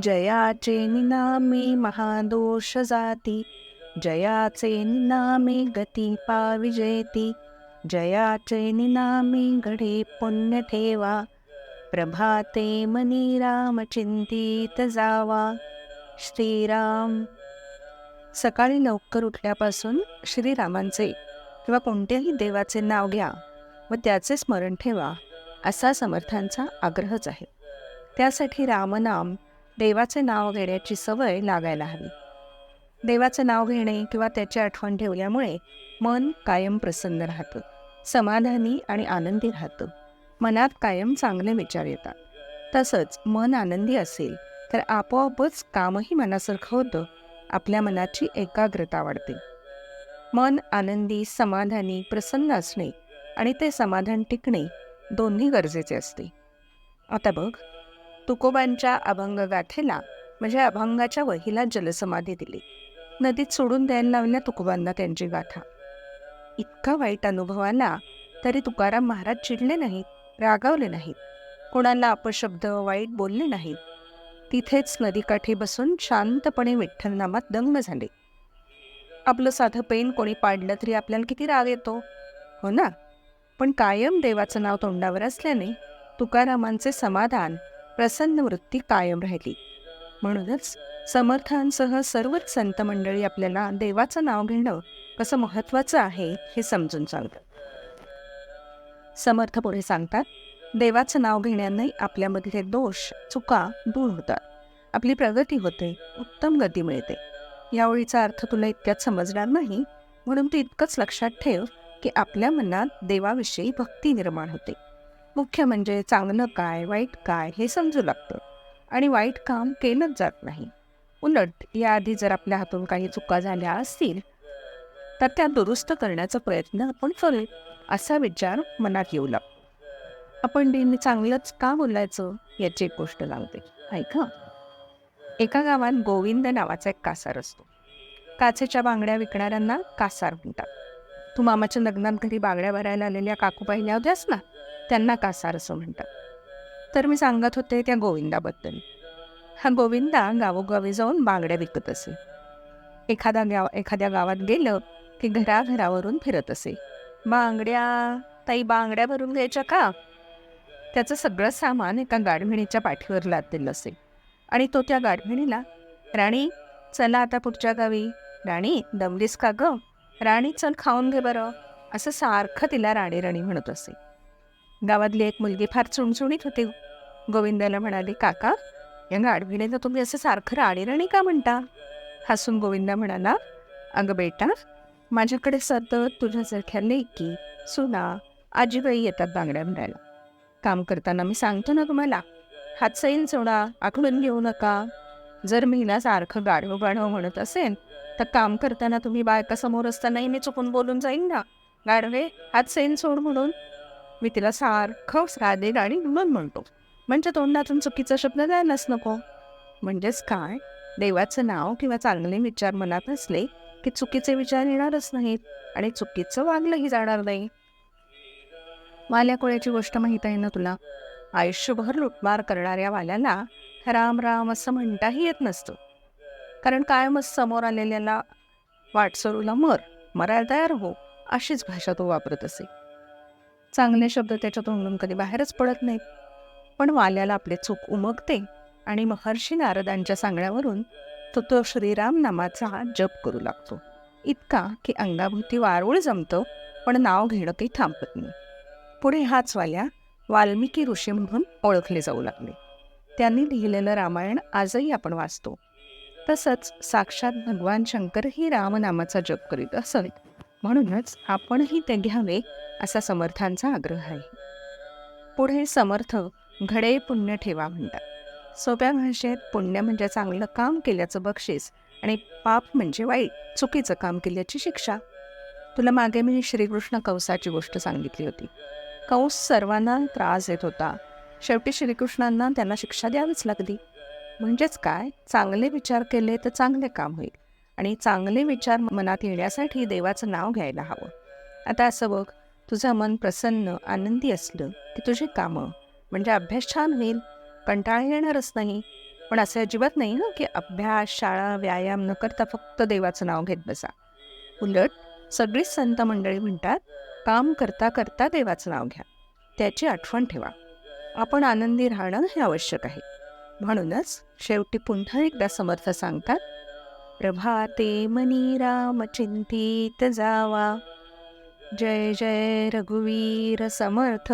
जयाचे निनामे महादोष जाती जयाचे निनामे गती पाविजेती। जयाचे निनामे घडे पुण्य ठेवा प्रभाते मनी राम चिंतित जावा। श्रीराम। सकाळी लवकर उठल्यापासून श्रीरामांचे किंवा कोणत्याही देवाचे नाव घ्या व त्याचे स्मरण ठेवा असा समर्थांचा आग्रहच आहे. त्यासाठी रामनाम देवाचे नाव घेण्याची सवय लागायला हवी. देवाचं नाव घेणे किंवा त्याची आठवण ठेवल्यामुळे मन कायम प्रसन्न राहतं समाधानी आणि आनंदी राहतं. मनात कायम चांगले विचार येतात. तसंच मन आनंदी असेल तर आपोआपच कामही मनासारखं होतं आपल्या मनाची एकाग्रता वाढते. मन आनंदी समाधानी प्रसन्न असणे आणि ते समाधान टिकणे दोन्ही गरजेचे असते. आता बघ. तुकोबांच्या अभंग गाथेला म्हणजे अभंगाच्या वहीला जलसमाधी दिली. नदीत सोडून द्यायला लावल्या तुकोबांना त्यांची गाथा. इतका वाईट अनुभव आला तरी तुकाराम महाराज चिडले नाहीत रागावले नाहीत. कोणाला अपशब्द वाईट बोलले नाहीत. तिथेच नदीकाठी बसून शांतपणे विठ्ठलनामात दंग झाले. आपलं साधं पेन कोणी पाडलं तरी आपल्याला किती राग येतो? हो ना? पण कायम देवाचं नाव तोंडावर असल्याने तुकारामांचे समाधान प्रसन्न वृत्ती कायम राहिली. म्हणूनच समर्थांसह सर्वच संत मंडळी आपल्याला देवाचं नाव घेणं कसं महत्त्वाचं आहे हे समजून सांगतात. समर्थ पुढे सांगतात देवाचं नाव घेण्याने आपल्यामधले दोष चुका दूर होतात. आपली प्रगती होते उत्तम गती मिळते. या ओळीचा अर्थ तुला इतक्यात समजणार नाही म्हणून तू इतकंच लक्षात ठेव की आपल्या मनात देवाविषयी भक्ती निर्माण होते. मुख्य म्हणजे चांगलं काय वाईट काय हे समजू लागतं. आणि वाईट काम केलंच जात नाही. उलट याआधी जर आपल्या हातून काही चुका झाल्या असतील तर त्या दुरुस्त करण्याचा प्रयत्न आपण करू असा विचार मनात येऊ लागतो. आपण नेहमी चांगलंच का बोलायचं याची एक गोष्ट लागते ऐका एका गावात गोविंद नावाचा एक कासार असतो. काचेच्या बांगड्या विकणाऱ्यांना कासार म्हणतात. तू मामाच्या लग्नात घरी बांगड्या भरायला आलेल्या काकू पाहिल्या होत्यास ना. त्यांना कासार असं म्हणतात. तर मी सांगत होते त्या गोविंदाबद्दल. हा गोविंदा गावोगावी जाऊन बांगड्या विकत असे. एखादा गाव एखाद्या गावात गेलं की घराघरावरून फिरत असे. बांगड्या ताई बांगड्या भरून घ्यायच्या का? त्याचं सगळं सामान एका गाढविणीच्या पाठीवर लादलेलं असे. आणि तो त्या गाढविणीला राणी चला आता पुढच्या गावी. राणी दमलीस का ग? राणी चल खाऊन घे बरं. असं सारखं तिला राणी राणी म्हणत असे. गावातली एक मुलगी फार चुणचुणीत होती. गोविंदाला म्हणाली काका या गाढविणीला तुम्ही असं सारखं राणी का म्हणता? हसून गोविंदा म्हणाला अगं बेटा माझ्याकडे सतत तुझ्यासारख्या लेकी सुना आजीबाई येतात बांगड्या म्हणायला काम करताना मी सांगतो ना तुम्हाला हात सैन सोडा आखडून घेऊ नका. जर मी सारखं गाढव गाढव म्हणत असेल तर काम करताना तुम्ही बायका समोर असतानाही मी चुकून बोलून जाईन ना. गाढवे हात सैन सोड म्हणून. मी तिला सारखं साधे आणि मन म्हणतो. म्हणजे तोंडातून चुकीचा शब्द द्यायलाच नको. म्हणजेच काय? देवाचं नाव किंवा चांगले विचार मनात असले की चुकीचे विचार येणारच नाहीत आणि चुकीचं वागलंही जाणार नाही. वाल्या कोळ्याची गोष्ट माहीत आहे ना तुला? आयुष्यभर लुटमार करणाऱ्या वाल्याला राम राम असं म्हणताही येत नसतं. कारण कायमच समोर आलेल्याला वाटसरूला मर मरायला तयार हो अशीच भाषा तो वापरत असे. चांगले शब्द त्याच्या तोंडून कधी बाहेरच पडत नाहीत. पण वाल्याला आपले चूक उमगते आणि महर्षी नारदांच्या सांगण्यावरून तो तो श्रीराम नामाचा जप करू लागतो. इतका की अंगाभोवती वारूळ जमतं पण नाव घेणं काही थांबत नाही. पुढे हाच वाल्या वाल्मिकी ऋषी म्हणून ओळखले जाऊ लागले. त्यांनी लिहिलेलं रामायण आजही आपण वाचतो. तसंच साक्षात भगवान शंकरही रामनामाचा जप करीत असत. म्हणूनच आपणही ते घ्यावे असा समर्थांचा आग्रह आहे. पुढे समर्थ घडे पुण्य ठेवा म्हणतात. सोप्या भाषेत पुण्य म्हणजे चांगलं काम केल्याचं बक्षीस आणि पाप म्हणजे वाईट चुकीचं काम केल्याची शिक्षा. तुला मागे मी श्रीकृष्ण कंसाची गोष्ट सांगितली होती. कंस सर्वांना त्रास देत होता. शेवटी श्रीकृष्णांना त्यांना शिक्षा द्यावीच लागली. म्हणजेच काय? चांगले विचार केले तर चांगले काम होईल. आणि चांगले विचार मनात येण्यासाठी देवाचं नाव घ्यायला हवं. आता असं बघ तुझं मन प्रसन्न आनंदी असलं की तुझी कामं म्हणजे अभ्यास छान होईल. कंटाळा येणारच नाही. पण असे अजिबात नाही ना की अभ्यास शाळा व्यायाम न करता फक्त देवाचं नाव घेत बसा. उलट सगळीच संत मंडळी म्हणतात काम करता करता देवाचं नाव घ्या. त्याची आठवण ठेवा. आपण आनंदी राहणं हे आवश्यक आहे. म्हणूनच शेवटी पुन्हा एकदा समर्थ सांगतात प्रभाते मनी राम चिंतित जावा। जय जय रघुवीर समर्थ।